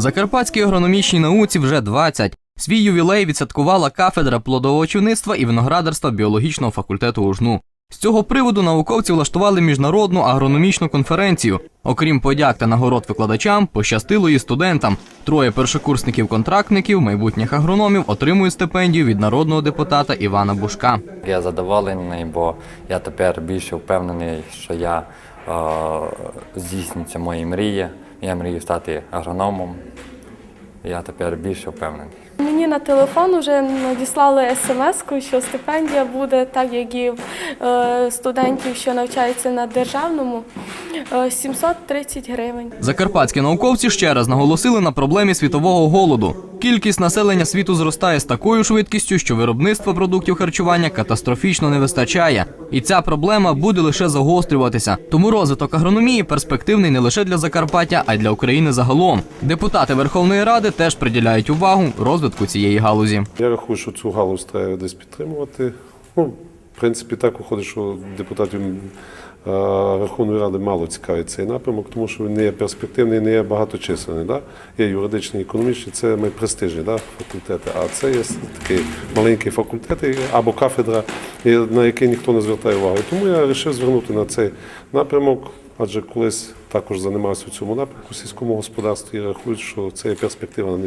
Закарпатській агрономічній науці вже 20. Свій ювілей відсвяткувала кафедра плодовочівництва і виноградарства біологічного факультету УЖНУ. З цього приводу науковці влаштували міжнародну агрономічну конференцію. Окрім подяк та нагород викладачам, пощастило і студентам. Троє першокурсників-контрактників, майбутніх агрономів, отримують стипендію від народного депутата Івана Бушка. Я задоволений, бо я тепер більше впевнений, що я е, здійснюється мої мрії. Я мрію стати агрономом. Я тепер більше впевнений. На телефон вже надіслали смс, що стипендія буде, так як і е, студентів, що навчаються на державному, е, 730 гривень. Закарпатські науковці ще раз наголосили на проблемі світового голоду. Кількість населення світу зростає з такою швидкістю, що виробництва продуктів харчування катастрофічно не вистачає. І ця проблема буде лише загострюватися. Тому розвиток агрономії перспективний не лише для Закарпаття, а й для України загалом. Депутати Верховної Ради теж приділяють увагу розвитку цієї галузі. Я рахую, що цю галузь треба десь підтримувати. Ну, в принципі, так виходить, що депутатів е, Верховної Ради мало цікавить цей напрямок, тому що він не є перспективний, не є багаточисленний. Да? Є юридичний, економічний, це найпрестижні да, факультети, а це є такий маленький факультет або кафедра, на який ніхто не звертає увагу. Тому я вирішив звернути на цей напрямок, адже колись також займався у цьому напрямку сільському господарстві і рахую, що це є перспектива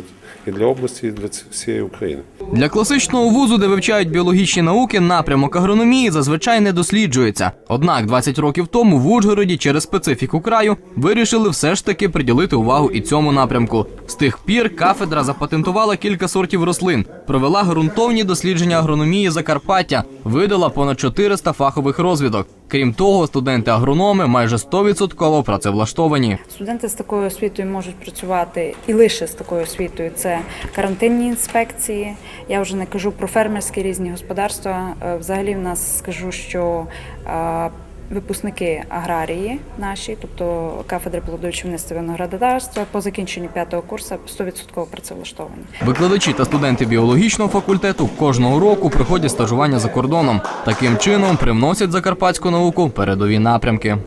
і для області, і для всієї України. Для класичного вузу, де вивчають біологічні науки, напрямок агрономії зазвичай не досліджується. Однак 20 років тому в Ужгороді через специфіку краю вирішили все ж таки приділити увагу і цьому напрямку. З тих пір кафедра запатентувала кілька сортів рослин, провела ґрунтовні дослідження агрономії Закарпаття, видала понад 400 фахових розвідок. Крім того, студенти-агрономи майже 100% працевлаштовані. Студенти з такою освітою можуть працювати і лише з такою освітою. Це карантинні інспекції. Я вже не кажу про фермерські різні господарства. Е, Взагалі, в нас скажу, що е, випускники аграрії наші, тобто кафедри плодовичівництва виноградарства, по закінченню п'ятого курсу 100% працевлаштовані. Викладачі та студенти біологічного факультету кожного року проходять стажування за кордоном. Таким чином привносять закарпатську науку передові напрямки.